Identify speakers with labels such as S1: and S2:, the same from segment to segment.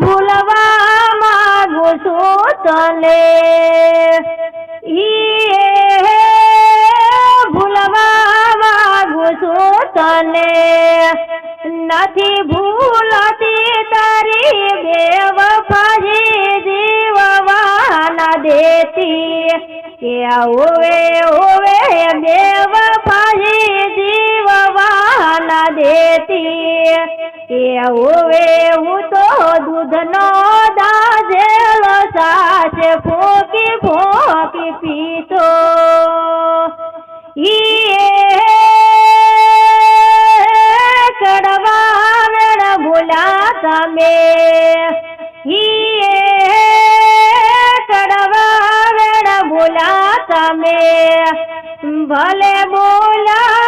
S1: ભૂલવા માંગુ છું તને ઈ ભૂલવા માંગુ છું તને નથી ભૂલતી તારી બેવફાજી જીવવા ના દેતી કે ઓવે ઓવે બેવફાજી ના એવું એવું તો દૂધનો દાજેલો સાસે ફૂકી ફૂકી પીતો. ઈ કડવા વેણ ભૂલા તમે ઈ કડવા વેણ ભૂલા તમે ભલે બોલા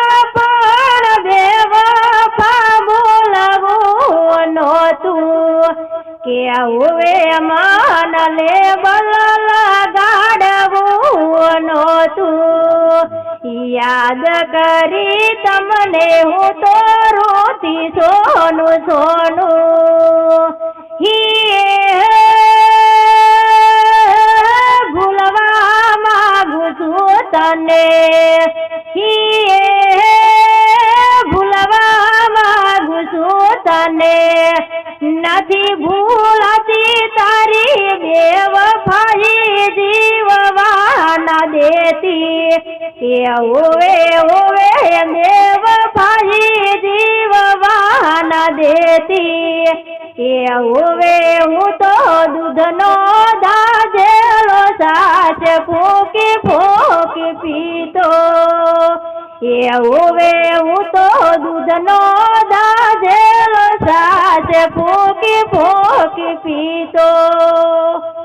S1: કે હવે મન લે બલ ગાડવું નહોતું. યાદ કરી તમને હું તો રોતી સોનું સોનું. ભૂલવા માગું છું તને. તારી ભાઈ જીવવાના દેતી. કે હોવે દેવ બેવફાઈ જીવવા ના દેતી. કે ઓવે, હું તો દૂધનો દાજેલો સાચ ફૂકી ફૂકી પીતો. એ ઓવે, હું તો દૂધનો દાજેલો સાચ ફૂકી ફૂકી પીતો.